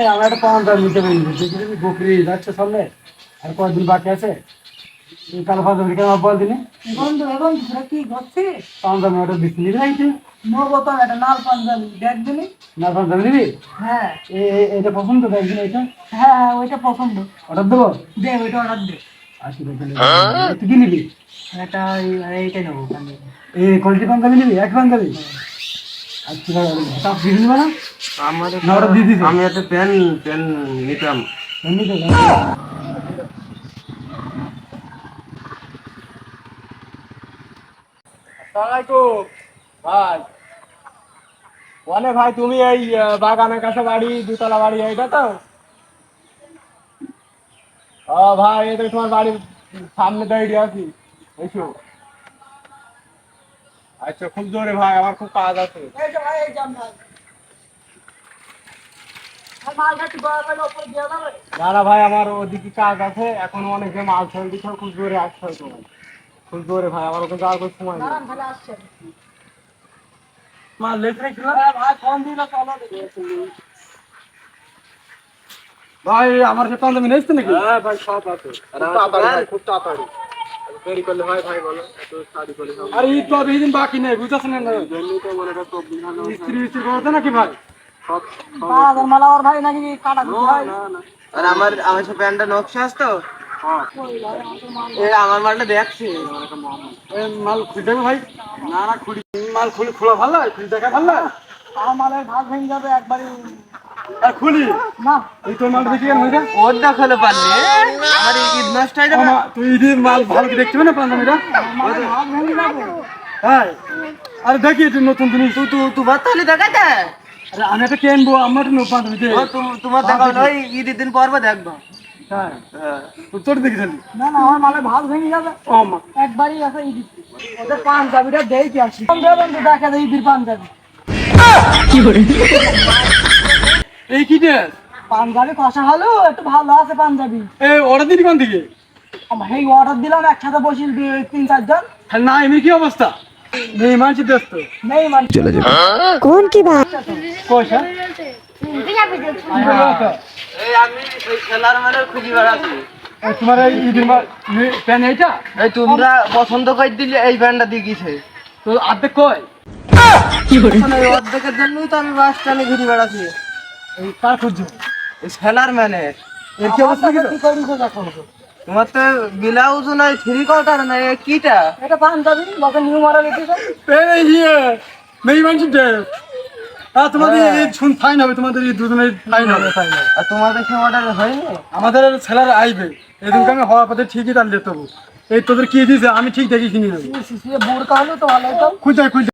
এই একটা পাউন্ডার নিতে পারি। দেখি বকরি যাচ্ছে সামনে আর কয়েকদিন বাকি আছে। এই কালো পাঞ্জাবি কেন বল দিনে বন্ধু এবং কি করছিস? পাঞ্জাবি ওটা দিচ্ছি নিবি নেব তো একটা লাল পাঞ্জাবি। দেখ দিলি? না পাঞ্জাবি নিবি? হ্যাঁ। এটা পছন্দ তো একদিন এটা? হ্যাঁ হ্যাঁ, ওইটা পছন্দ। অর্ডার দেবো? দে ওইটা অর্ডার দে। আশি টাকা তুই কি নিবি? এটা এইটাই নেব। এই কোয়ালিটি পাঞ্জাবি নিবি? এক পাঞ্জাবি? আমি একটা পেন পেন নিতাম। তো ভাই। বলে ভাই তুমি এই বাগানের কাছে বাড়ি দুতলা বাড়ি এইটা তো? ও ভাই এটা তোমার বাড়ির সামনে দাঁড়িয়ে আছি। এসো। আচ্ছা খুব জোরে ভাই আমার খুব কাজ আছে। এই যে ভাই এই যে আমরা। ওদিকে কাজ আছে এখন অনেকে মাল ছেড়ে দিচ্ছে খুব জোরে আসতে হয় তোমার খুব জোরে ভাই আমার ওখানে যাওয়ার কোনো সময় নেই। আসছে মাল হ্যাঁ ভাই ফোন দিল চলো। দেখি ভাই আমার সে নাকি? হ্যাঁ ভাই সব আছে। খুব তাড়াতাড়ি। দেরি করলে হয় ভাই বলো এত তাড়াতাড়ি করলে হবে আরে ঈদ তো আর বেশি দিন বাকি নেই বুঝতেছেন না? জন্যই তো করো চব্বিশ ঘণ্টা স্ত্রী স্ত্রী করতে নাকি ভাই? সব বাজার মালা ওর ভাই নাকি কাটা দিতে আর আমার আমার সে প্যান্টটা নকশা আছে আমার মালটা দেখছি। মাল খুলে দেবে ভাই? না না খুলি মাল খুলি খোলা ভালো খুলি দেখা ভালো আমার মালের ভাগ ভেঙে যাবে একবারই আর খুলি। না। তোর মাল দেখি পারলে। ঈদ নষ্ট হয়ে যাবে তুই ঈদের মাল ভালো করে দেখতে না পাঞ্জাবিটা মালের ভাগ ভেঙে যাবে হ্যাঁ আরে দেখি তুই নতুন জিনিস। তুই তুই তোমার তাহলে দেখাতে আরে আমি একটা কিনবো আমার তুম- তোমার ঈদের দিন দেখব। হ্যাঁ। তো তোর দেখি তাহলে না না আমার ভাগ ভেঙে যাবে। ও মা। একবারই ওদের পাঞ্জাবিটা দেই কি আসি বন্ধু বন্ধু দেখা দেয় ইদির পাঞ্জাবি। এই কি ড্রেস পাঞ্জাবি কষা হলো একটু ভালো আছে পাঞ্জাবি। এই অর্ডার দিলি কোন দিকে এই অর্ডার দিলাম একসাথে বসি তিন চারজন। না এমনি কি অবস্থা? মানে মানে- এই, পছন্দ করে দিলে এই ব্যান্ডটা দিয়ে গেছে তো অর্ধেক কয় অর্ধেকের জন্যই তো আমি বাস টানে ঘুরে বেড়াচ্ছি। কার খুঁজছো? এই সেলার ম্যানে এর কি অবস্থা কি কি করিস দেখো তোমার তো ব্লাউজ নাই থ্রি কোয়ার্টার নাই এ কিটা? এটা পাঞ্জাবি বকে নিউ মডেল এসেছে। এই মেই মানছি হ্যাঁ তোমাদের এই শুন ফাইন হবে তোমাদের এই দুজনের ফাইন হবে। ফাইন আর তোমাদের অর্ডার হয়নি? আমাদের ছেলেরা আইবে। এদিনকে আমি হওয়ার পথে ঠিকই তাহলে যেতে হব। এই তোদের কি দিয়েছে আমি ঠিক দেখি কিনে নেব বুড়কা হলো তো ভালো খুঁজে খুঁজে।